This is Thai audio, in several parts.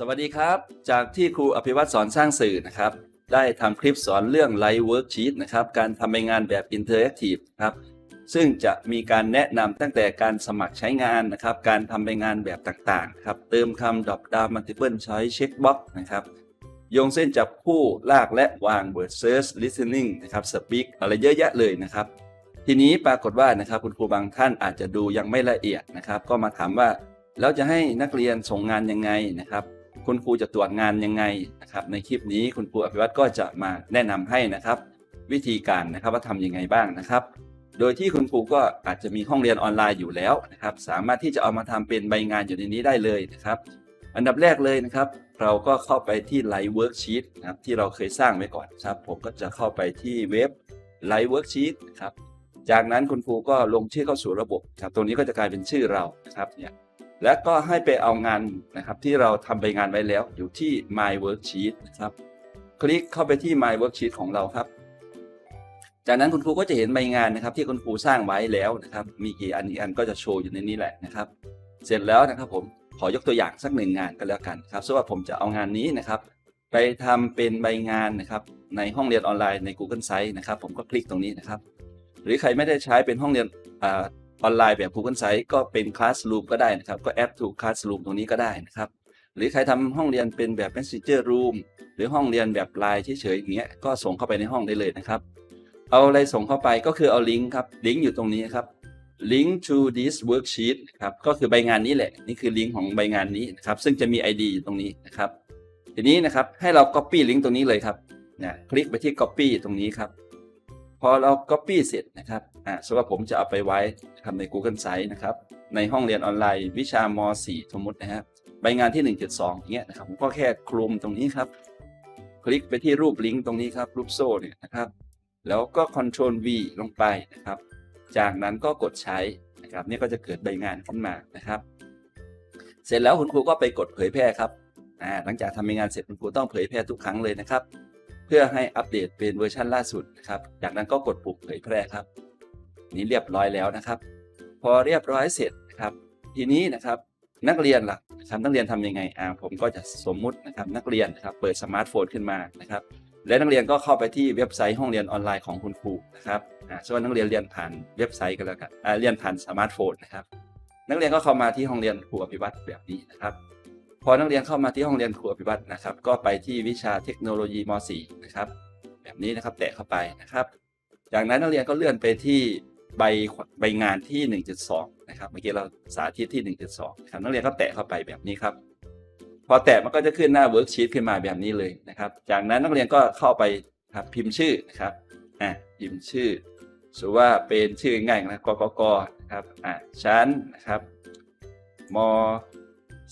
สวัสดีครับ จากที่ครูอภิวัตสอนสร้างสื่อนะครับ ได้ทำคลิปสอนเรื่อง Live Worksheet นะครับ การทำงานแบบ Interactive ครับ ซึ่งจะมีการแนะนำตั้งแต่การสมัครใช้งานนะครับ การทำงานแบบต่างๆครับ เติมคำ drop down multiple choice checkbox นะครับโยงเส้นจับคู่ลากและวาง word search listening นะครับ speak อะไรเยอะแยะเลยนะครับ ทีนี้ปรากฏว่านะครับคุณครูบางท่านอาจจะดูยังไม่ละเอียดนะครับ ก็มาถามว่าแล้วจะให้นักเรียนส่งงานยังไงนะครับ คุณครูจะตรวจงานยังไงนะครับ ในคลิปนี้คุณครูอภิวัตรก็จะมาแนะนำให้นะครับ วิธีการนะครับว่าทำยังไงบ้างนะครับ โดยที่คุณครูก็อาจจะมีห้องเรียนออนไลน์อยู่แล้วนะครับ สามารถที่จะเอามาทำเป็นใบงานอยู่ในนี้ได้เลยนะครับ อันดับแรกเลยนะครับ เราก็เข้าไปที่ Live Worksheet นะครับที่เราเคยสร้างไว้ก่อนครับ ผมก็จะเข้าไปที่เว็บ Live Worksheet นะครับจากนั้นคุณครูก็ลงชื่อเข้าสู่ระบบครับตรงนี้ก็จะกลายเป็นชื่อเรานะครับเนี่ย และก็ให้ไปเอางานนะครับที่เราทำไปงานไว้แล้วอยู่ที่ My Worksheet นะครับ คลิกเข้าไปที่ My Worksheet ของเราครับ จากนั้นคุณครูก็จะเห็นใบงานนะครับ ที่คุณครูสร้างไว้แล้วนะครับ มีกี่อันอีกอันก็จะโชว์อยู่ในนี้แหละนะครับ เสร็จแล้วนะครับผมขอยกตัวอย่างสักหนึ่งงานก็แล้วกันครับสมมติว่าผมจะเอางานนี้นะครับ ไปทำเป็นใบงานนะครับ ในห้องเรียนออนไลน์ใน Google Site นะครับ ผมก็คลิกตรงนี้นะครับ หรือใครไม่ได้ใช้เป็นห้องเรียน ออนไลน์แบบ Google Site ก็เป็น Classroom ก็ได้นะครับ ก็ Add to Classroom ตรงนี้ก็ได้นะครับ หรือใครทำห้องเรียนเป็นแบบ Messenger Room หรือห้องเรียนแบบไลน์เฉยๆอย่างเงี้ยก็ส่งเข้าไปในห้องได้เลยนะครับ เอาอะไรส่งเข้าไปก็คือเอาลิงก์ครับลิงก์อยู่ตรงนี้ครับ link to this worksheet ครับก็คือใบงานนี้แหละ นี่คือลิงก์ของใบงานนี้นะครับ ซึ่งจะมี ID อยู่ตรงนี้นะครับ ทีนี้นะครับให้เรา copy ลิงก์ตรงนี้เลยครับนะคลิกไปที่ copy ตรงนี้ครับ พอเรา copy เสร็จนะครับอ่าสมมติว่าผมจะเอาไปไว้ทำใน Google Site นะครับ ในห้องเรียนออนไลน์ วิชาม4สมมตินะครับใบงานที่ 1.2อย่างเงี้ยนะครับผมก็แค่คลุมตรงนี้ครับ คลิกไปที่รูปลิงก์ตรงนี้ครับรูปโซ่เนี่ยนะครับ แล้วก็ Ctrl V ลงไปนะครับ จากนั้นก็กดใช้นะครับนี่ก็จะเกิดใบงานขึ้นมานะครับ เสร็จแล้วคุณครูก็ไปกดเผยแพร่ครับอ่าหลังจากทำใบงานเสร็จคุณครูต้องเผยแพร่ทุกครั้งเลยนะครับ เพื่อให้อัปเดตเป็นเวอร์ชันล่าสุดนะครับจากนั้นก็กดปุ่มเผยแพร่ครับ นี่เรียบร้อยแล้วนะครับ พอเรียบร้อยเสร็จนะครับ ทีนี้นะครับนักเรียนล่ะนะครับนักเรียนทำยังไงอ่าผมก็จะสมมุตินะครับนักเรียนนะครับเปิดสมาร์ทโฟนขึ้นมานะครับและนักเรียนก็เข้าไปที่เว็บไซต์ห้องเรียนออนไลน์ของคุณครูนะครับอ่าส่วนนักเรียนเรียนผ่านเว็บไซต์กันแล้วกันอ่าเรียนผ่านสมาร์ทโฟนนะครับนักเรียนก็เข้ามาที่ห้องเรียนครูอภิวัตแบบนี้นะครับ พอนักเรียนเข้ามาที่ห้องเรียนครูอภิวัตนะครับ ก็ไปที่วิชาเทคโนโลยีม .4 นะครับ แบบนี้นะครับแตะเข้าไปนะครับ จากนั้นนักเรียนก็เลื่อนไปที่ใบใบงานที่ 1.2 นะครับ เมื่อกี้เราสาธิตที่ 1.2นะครับนักเรียนก็แตะเข้าไปแบบนี้ครับ พอแตะมันก็จะขึ้นหน้าเวิร์กชีตขึ้นมาแบบนี้เลยนะครับ จากนั้นนักเรียนก็เข้าไปครับพิมพ์ชื่อนะครับอ่าพิมพ์ชื่อสมมติว่าเป็นชื่อง่ายนะกกกนะครับอ่าชั้นนะครับม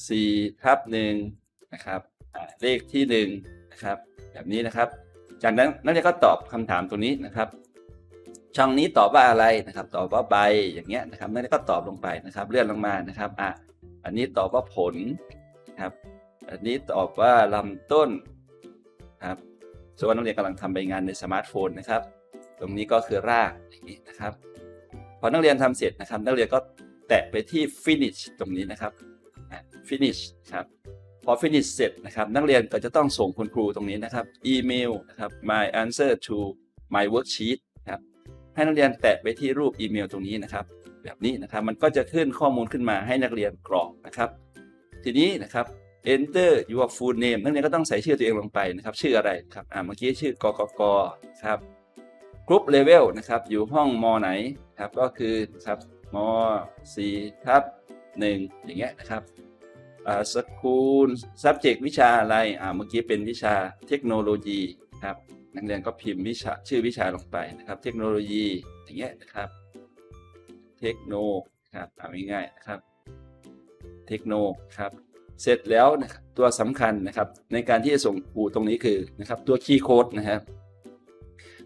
4ทับหนึ่งนะครับเลขที่หนึ่งนะครับแบบนี้นะครับ จากนั้นนักเรียนก็ตอบคำถามตรงนี้นะครับ ช่องนี้ตอบว่าอะไรนะครับ ตอบว่าใบอย่างเงี้ยนะครับนักเรียนก็ตอบลงไปนะครับ เลื่อนลงมานะครับอะอันนี้ตอบว่าผลนะครับอันนี้ตอบว่าลำต้นครับส่วนนักเรียนกำลังทำใบงานในสมาร์ทโฟนนะครับ ตรงนี้ก็คือรากอย่างนี้นะครับ พอนักเรียนทำเสร็จนะครับ นักเรียนก็แตะไปที่ finish ตรงนี้นะครับ finish ครับพอ finish เสร็จนะครับนักเรียนก็จะต้องส่งคุณครูตรงนี้นะครับอีเมลนะครับ my answer to my worksheet ครับให้นักเรียนแตะไปที่รูปอีเมลตรงนี้นะครับ แบบนี้นะครับมันก็จะขึ้นข้อมูลขึ้นมาให้นักเรียนกรอกนะครับ ทีนี้นะครับ enter your full name นักเรียนก็ต้องใส่ชื่อตัวเองลงไปนะครับ ชื่ออะไรครับอ่าเมื่อกี้ชื่อกกกครับ group level นะครับ อยู่ห้องมอไหนครับก็คือครับม4ทับ1อย่างเงี้ยนะครับ สกูล subject วิชาอะไรอ่าเมื่อกี้เป็นวิชาเทคโนโลยีครับนักเรียนก็พิมพ์วิชาชื่อวิชาลงไปนะครับ เทคโนโลยีอย่างเงี้ยนะครับ เทคโนครับเอาง่ายๆนะครับ เทคโนครับเสร็จแล้วนะครับตัวสำคัญนะครับ ในการที่จะส่งครูตรงนี้คือนะครับ ตัวคีย์โค้ดนะครับ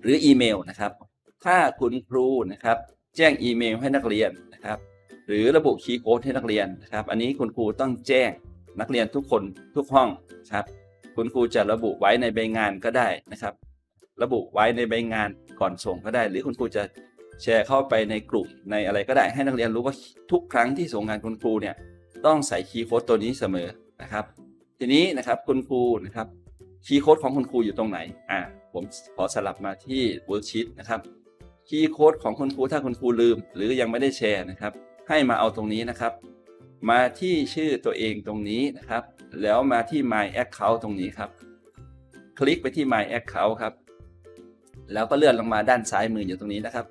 หรืออีเมลนะครับ ถ้าคุณครูนะครับ แจ้งอีเมลให้นักเรียนนะครับ หรือระบุคีย์โค้ดให้นักเรียนนะครับ อันนี้คุณครูต้องแจ้งนักเรียนทุกคนทุกห้องครับ คุณครูจะระบุไว้ในใบงานก็ได้นะครับ ระบุไว้ในใบงานก่อนส่งก็ได้ หรือคุณครูจะแชร์เข้าไปในกลุ่มในอะไรก็ได้ให้นักเรียนรู้ว่าทุกครั้งที่ส่งงานคุณครูเนี่ยต้องใส่คีย์โค้ดตัวนี้เสมอนะครับ ทีนี้นะครับคุณครูนะครับคีย์โค้ดของคุณครูอยู่ตรงไหนอ่าผมขอสลับมาที่เวิร์กชีตนะครับคีย์โค้ดของคุณครูถ้าคุณครูลืม หรือยังไม่ได้แชร์นะครับ ให้มาเอาตรงนี้นะครับ มาที่ชื่อตัวเองตรงนี้นะครับ แล้วมาที่ My Account ตรงนี้ครับ คลิกไปที่ My Account ครับ แล้วก็เลื่อนลงมาด้านซ้ายมืออยู่ตรงนี้นะครับ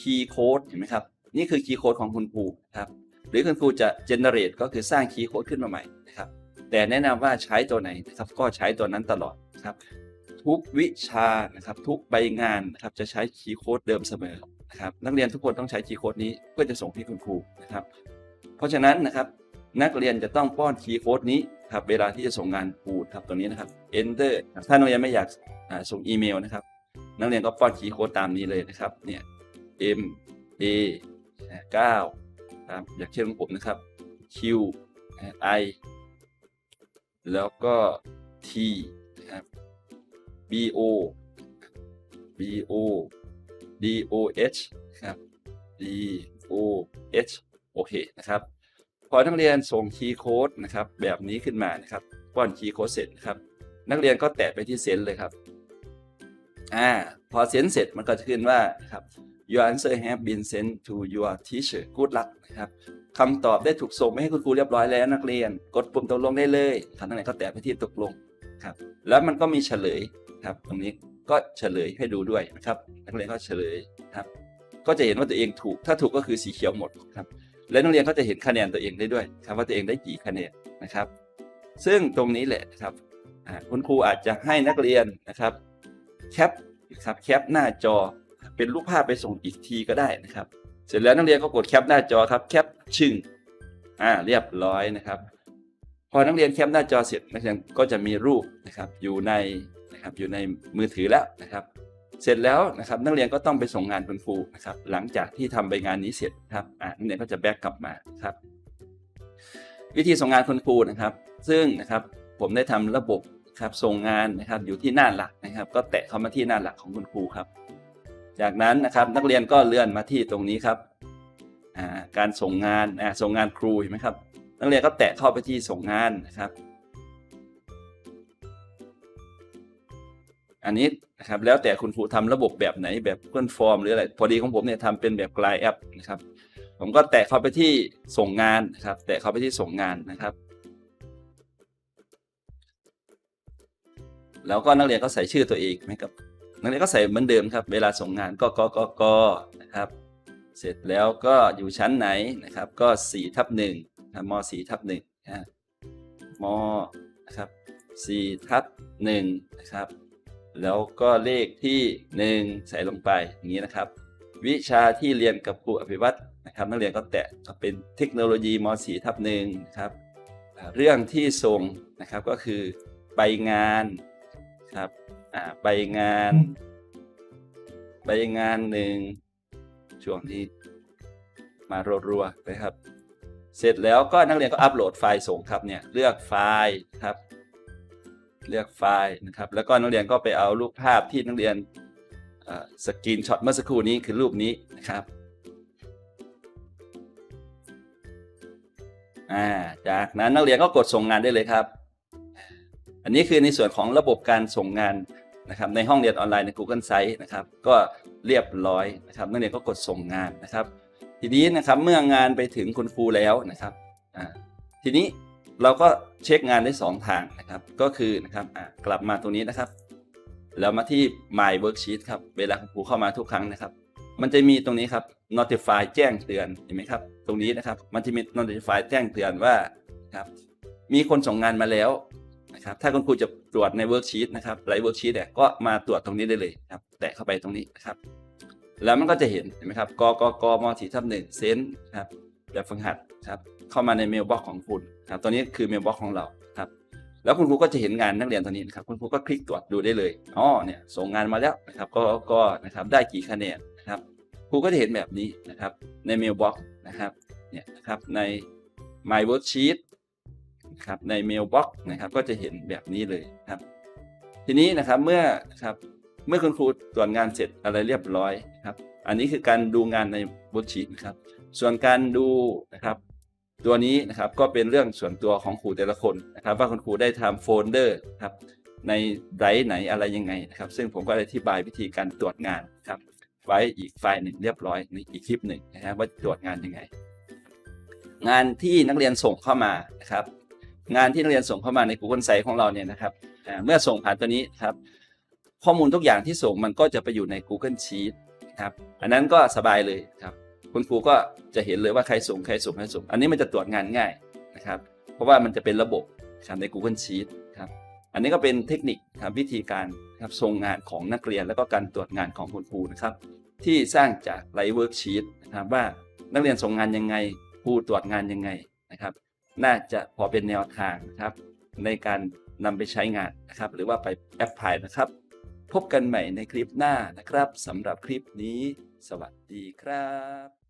คีย์โค้ดเห็นไหมครับ นี่คือคีย์โค้ดของคุณครูครับ หรือคุณครูจะ generate ก็คือสร้างคีย์โค้ดขึ้นมาใหม่นะครับ แต่แนะนำว่าใช้ตัวไหนนะครับ ก็ใช้ตัวนั้นตลอดครับ ทุกวิชานะครับ ทุกใบงานนะครับ จะใช้คีย์โค้ดเดิมเสมอ นะครับนักเรียนทุกคนต้องใช้คีย์โค้ดนี้เพื่อจะส่งที่คุณครูนะครับ เพราะฉะนั้นนะครับนักเรียนจะต้องป้อนคีย์โค้ดนี้ครับเวลาที่จะส่งงานครูครับตรงนี้นะครับ enter ถ้านักเรียนไม่อยากส่งอีเมลนะครับ นักเรียนก็ป้อนคีย์โค้ดตามนี้เลยนะครับเนี่ย M A 9ครับอย่างเช่นของผมนะครับ Q I แล้วก็ T นะครับ B O B O D O H ครับ D O H โอเคนะครับ พอนักเรียนส่งคีย์โค้ดนะครับแบบนี้ขึ้นมานะครับป้อนคีย์โค้ดเสร็จนะครับ นักเรียนก็แตะไปที่เซนเลยครับอ่าพอเซนเสร็จมันก็จะขึ้นว่าครับ your answer have been sent to your teacher good luck นะครับคำตอบได้ถูกส่งไปให้คุณครูเรียบร้อยแล้วนักเรียน กดปุ่มตกลงได้เลยครับนักเรียนก็แตะไปที่ตกลงครับ แล้วมันก็มีเฉลยครับตรงนี้ ก็เฉลยให้ดูด้วยนะครับนักเรียนก็เฉลยครับ ก็จะเห็นว่าตัวเองถูก ถ้าถูกก็คือสีเขียวหมดครับ และนักเรียนก็จะเห็นคะแนนตัวเองได้ด้วยครับว่าตัวเองได้กี่คะแนนนะครับ ซึ่งตรงนี้แหละนะครับคุณครูอาจจะให้นักเรียนนะครับแคปนะครับแคปหน้าจอเป็นรูปภาพไปส่งอีกทีก็ได้นะครับ เสร็จแล้วนักเรียนก็กดแคปหน้าจอครับแคปชึ่งอ่าเรียบร้อยนะครับ พอนักเรียนแคปหน้าจอเสร็จนักเรียนก็จะมีรูปนะครับอยู่ใน นะครับอยู่ในมือถือแล้วนะครับเสร็จแล้วนะครับนักเรียนก็ต้องไปส่งงานคุณครูนะครับหลังจากที่ทำใบงานนี้เสร็จครับอ่านักเรียนก็จะแบกกลับมาครับวิธีส่งงานคุณครูนะครับ ซึ่งนะครับผมได้ทำระบบครับส่งงานนะครับอยู่ที่หน้าหลักนะครับ ก็แตะเข้ามาที่หน้าหลักของคุณครูครับ จากนั้นนะครับนักเรียนก็เลื่อนมาที่ตรงนี้ครับอ่าการส่งงานอ่าส่งงานครูเห็นไหมครับนักเรียนก็แตะเข้าไปที่ส่งงานนะครับ อันนี้นะครับแล้วแต่คุณครูทำระบบแบบไหนแบบเพื่อนฟอร์มหรืออะไร พอดีของผมเนี่ยทำเป็นแบบกลายแอปนะครับ ผมก็แตะเข้าไปที่ส่งงานนะครับ แตะเข้าไปที่ส่งงานนะครับ แล้วก็นักเรียนก็ใส่ชื่อตัวเองไหมครับนักเรียนก็ใส่เหมือนเดิมครับ เวลาส่งงานก็กกกนะครับ เสร็จแล้วก็อยู่ชั้นไหนนะครับ ก็4ทับ1ม4ทับ1นะมนะครับ4ทับ1นะครับ แล้วก็เลขที่ 1 ใส่ลงไปอย่างนี้นะครับ วิชาที่เรียนกับครูอภิวัตรนะครับนักเรียนก็แตะก็เป็นเทคโนโลยีม 4 ทับ1นะครับอ่าเรื่องที่ส่งนะครับก็คือใบงานครับอ่าใบงานใบงานหนึ่งช่วงที่มารัวๆนะครับ เสร็จแล้วก็นักเรียนก็อัปโหลดไฟล์ส่งครับเนี่ยเลือกไฟล์ครับ เลือกไฟล์นะครับ แล้วก็นักเรียนก็ไปเอารูปภาพที่นักเรียนสกรีนช็อตเมื่อสักครู่นี้คือรูปนี้นะครับาจากนั้นนักเรียนก็กดส่งงานได้เลยครับ อันนี้คือในส่วนของระบบการส่งงานนะครับในห้องเรียนออนไลน์ใน Google Site นะครับก็เรียบร้อยนะครับนักเรียนก็กดส่งงานนะครับ ทีนี้นะครับเมื่องานไปถึงคุณครูแล้วนะครับทีนี้ เราก็เช็คงานได้ 2 ทางนะครับ ก็คือนะครับกลับมาตรงนี้นะครับ แล้วมาที่ My Worksheet ครับ เวลาคุณครูเข้ามาทุกครั้งนะครับ มันจะมีตรงนี้ครับ notify แจ้งเตือนเห็นไหมครับ ตรงนี้นะครับ มันจะมี notify แจ้งเตือนว่าครับ มีคนส่งงานมาแล้วนะครับ ถ้าคุณครูจะตรวจใน worksheet นะครับไลฟ์ worksheet เนี่ยก็มาตรวจตรงนี้ได้เลยครับ แตะเข้าไปตรงนี้นะครับ แล้วมันก็จะเห็นเห็นไหมครับ กกกมสี่ทับหนึ่งเซนครับ แบบฝึกหัดครับ เข้ามาในเมลบ็อกของคุณครับตัวนี้คือเมลบ็อกของเราครับ แล้วคุณครูก็จะเห็นงานนักเรียนตัวนี้นะครับคุณครูก็คลิกตรวจดูได้เลยอ๋อเนี่ยส่งงานมาแล้วนะครับก็ก็นะครับได้กี่คะแนนนะครับครูก็จะเห็นแบบนี้นะครับในเมลบ็อกนะครับเนี่ยนะครับใน my worksheet นะครับในเมลบ็อกนะครับก็จะเห็นแบบนี้เลยครับ ทีนี้นะครับเมื่อครับเมื่อคุณครูตรวจงานเสร็จอะไรเรียบร้อยครับ อันนี้คือการดูงานในบทชีตนะครับ ส่วนการดูนะครับ ตัวนี้นะครับก็เป็นเรื่องส่วนตัวของครูแต่ละคนนะครับว่าคุณครูได้ทำโฟลเดอร์ครับในไดร์ไหนอะไรยังไงนะครับ ซึ่งผมก็ได้อธิบายวิธีการตรวจงานครับ ไว้อีกไฟล์หนึ่งเรียบร้อยในอีกคลิปหนึ่งนะครับว่าตรวจงานยังไง งานที่นักเรียนส่งเข้ามานะครับ งานที่นักเรียนส่งเข้ามาใน Google Site ของเราเนี่ยนะครับเมื่อส่งผ่านตัวนี้ครับข้อมูลทุกอย่างที่ส่งมันก็จะไปอยู่ใน Google Sheet ครับอันนั้นก็สบายเลยครับ คุณครูก็จะเห็นเลยว่าใครส่งใครส่งใครส่ง อันนี้มันจะตรวจงานง่ายนะครับ เพราะว่ามันจะเป็นระบบครับใน Google Sheet ครับ อันนี้ก็เป็นเทคนิคครับวิธีการครับส่งงานของนักเรียน แล้วก็การตรวจงานของคุณครูนะครับ ที่สร้างจากไลฟ์เวิร์กชีตนะครับว่านักเรียนส่งงานยังไงครูตรวจงานยังไงนะครับ น่าจะพอเป็นแนวทางนะครับ ในการนำไปใช้งานนะครับ หรือว่าไปแอพพลายนะครับ พบกันใหม่ในคลิปหน้านะครับสำหรับคลิปนี้ สวัสดีครับ